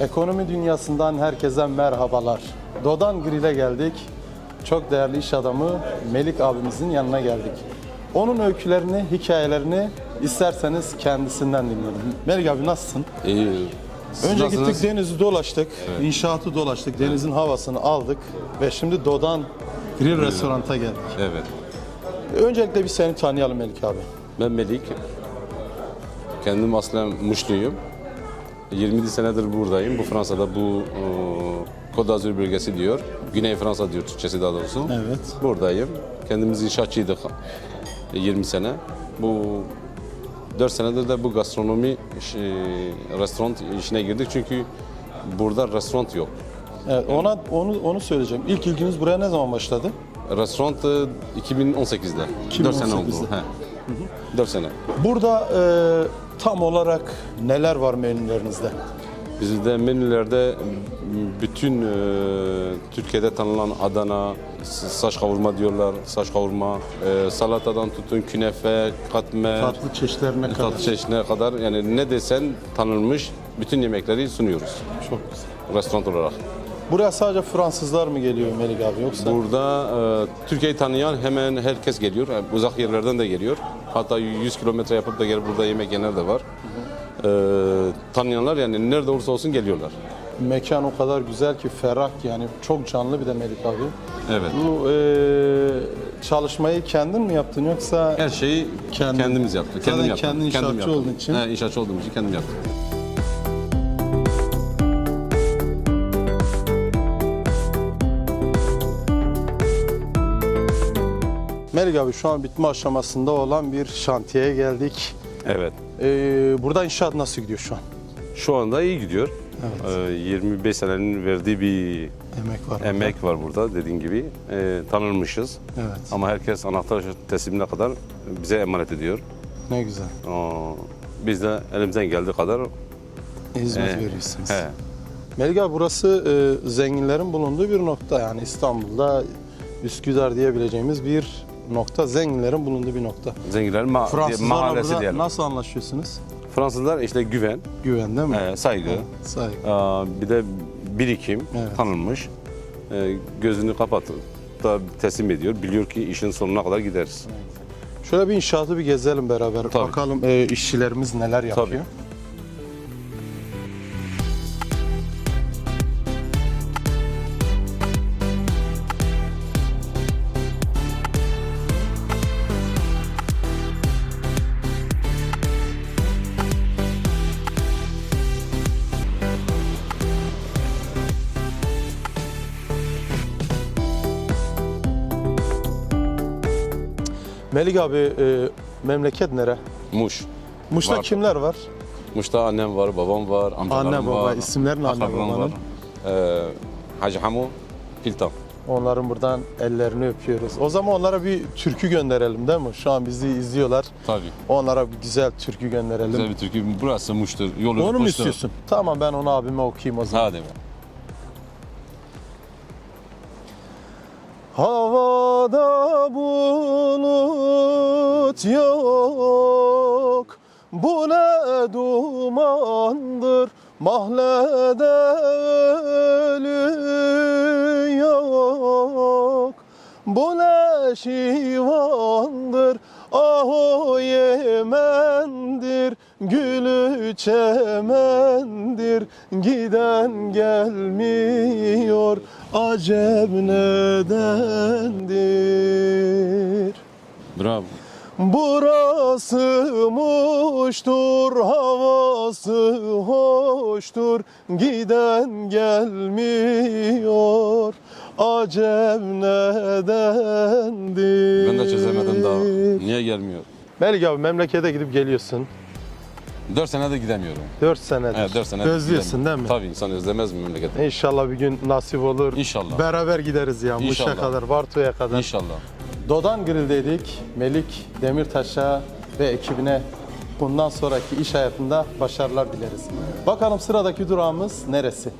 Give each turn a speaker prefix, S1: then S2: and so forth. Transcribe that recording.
S1: Ekonomi dünyasından herkese merhabalar. Dodan Grill'e geldik. Çok değerli iş adamı Melik abimizin yanına geldik. Onun öykülerini, hikayelerini isterseniz kendisinden dinleyelim. Melik abi nasılsın?
S2: İyi. Siz
S1: Önce
S2: nasılsınız?
S1: gittik denizi dolaştık, inşaatı dolaştık, denizin havasını aldık ve şimdi Dodan Grill restoranta geldik.
S2: Evet.
S1: Öncelikle bir seni tanıyalım Melik abi.
S2: Ben Melik. Kendim aslen Muşluyum. 27 senedir buradayım. Bu Fransa'da bu e, Côte d'Azur bölgesi diyor. Güney Fransa diyor Türkçesi daha doğrusu.
S1: Evet.
S2: Buradayım. Kendimiz inşaatçıydık 20 sene. Bu 4 senedir de bu gastronomi işi, restoran işine girdik çünkü burada restoran yok.
S1: Evet, ona onu onu söyleyeceğim. İlk ilginiz buraya ne zaman başladı?
S2: Restoran e, 2018'de. 4 sene oldu.
S1: 2018'de.
S2: He. 4 sene.
S1: Burada e, tam olarak neler var menülerinizde?
S2: Bizde menülerde bütün e, Türkiye'de tanınan Adana, saç kavurma diyorlar, saç kavurma, e, salatadan tutun künefe, katmer,
S1: Tatlı çeşitlerine kadar.
S2: tatlı çeşidine kadar yani ne desen tanınmış bütün yemekleri sunuyoruz
S1: Çok güzel.
S2: restoran olarak.
S1: Buraya sadece Fransızlar mı geliyor Melik abi yoksa?
S2: Burada e, Türkiye'yi tanıyan hemen herkes geliyor. E, Uzak yerlerden de geliyor. Hatta 100 kilometre yapıp da gelip burada yemek yiyenler de var. E, tanıyanlar yani nerede olursa olsun geliyorlar.
S1: Mekan o kadar güzel ki ferah yani çok canlı bir de Melik abi.
S2: Evet.
S1: Bu e, çalışmayı kendin mi yaptın yoksa
S2: Her şeyi
S1: Kendin-
S2: kendimiz yaptık.
S1: Zaten
S2: Kendim yaptım.
S1: kendin
S2: Kendim
S1: inşaatçı
S2: yaptım.
S1: olduğun için.
S2: He, inşaatçı olduğum için kendim yaptım.
S1: Melik abi şu an bitme aşamasında olan bir şantiyeye geldik.
S2: Evet.
S1: E, burada inşaat nasıl gidiyor şu an?
S2: Şu anda iyi gidiyor. Ee, 25 senenin verdiği bir
S1: Emek var. burada.
S2: emek var burada dediğin gibi. Ee, tanınmışız.
S1: Evet.
S2: Ama herkes anahtar teslimine kadar bize emanet ediyor.
S1: Ne güzel.
S2: Aa, biz de elimizden geldiği kadar
S1: Hizmet
S2: e,
S1: veriyorsunuz.
S2: he,
S1: Melik abi burası e, zenginlerin bulunduğu bir nokta yani İstanbul'da Üsküdar diyebileceğimiz bir nokta zenginlerin bulunduğu bir nokta.
S2: zenginlerin ma-
S1: Fransızlarla
S2: mahallesi
S1: burada
S2: diyelim.
S1: nasıl anlaşıyorsunuz?
S2: Fransızlar işte güven,
S1: Güven değil mi?
S2: e, saygı,
S1: Saygı.
S2: aa, bir de birikim,
S1: Evet.
S2: tanınmış. E, gözünü kapatıp da teslim ediyor. Biliyor ki işin sonuna kadar gideriz.
S1: Şöyle bir inşaatı bir gezelim beraber.
S2: Tabii.
S1: Bakalım e, işçilerimiz neler yapıyor.
S2: Tabii.
S1: Melik abi e, memleket nere?
S2: Muş.
S1: Muş'ta
S2: Var.
S1: kimler var?
S2: Muş'ta annem var, babam var, amcalarım
S1: Anne, baba,
S2: var.
S1: isimlerin anne,
S2: akrabalarım
S1: babanın.
S2: var. Ee, Hacı Hamu, Filtan.
S1: Onların buradan ellerini öpüyoruz. O zaman onlara bir türkü gönderelim değil mi? Şu an bizi izliyorlar.
S2: Tabii.
S1: Onlara bir güzel türkü gönderelim.
S2: Güzel bir türkü. Burası Muş'tur. Yolu
S1: Onu mu
S2: Muş'tur.
S1: istiyorsun? Tamam ben onu abime okuyayım o zaman.
S2: Hadi be.
S1: Havada bulut yok. Bu ne dumandır? Mahlede ölü yok. Bu ne şivandır? Ah o Yemen'dir. Gülü çemendir. Giden gelmiyor Acep nedendir
S2: Bravo.
S1: Burası muştur, havası hoştur, giden gelmiyor, acem nedendir?
S2: Ben de çözemedim daha. Niye gelmiyor?
S1: Melik abi memlekete gidip geliyorsun.
S2: 4 senede gidemiyorum.
S1: 4 senedir.
S2: Evet 4 senedir
S1: Özlüyorsun değil
S2: gidemiyorum.
S1: mi?
S2: Tabii insan özlemez mi memleketi?
S1: İnşallah bir gün nasip olur.
S2: İnşallah.
S1: Beraber gideriz ya Muş'a
S2: İnşallah.
S1: kadar, Bartu'ya kadar.
S2: İnşallah.
S1: Dodan Grill'deydik. Melik Demirtaş'a ve ekibine Bundan sonraki iş hayatında başarılar dileriz. Bakalım sıradaki durağımız neresi?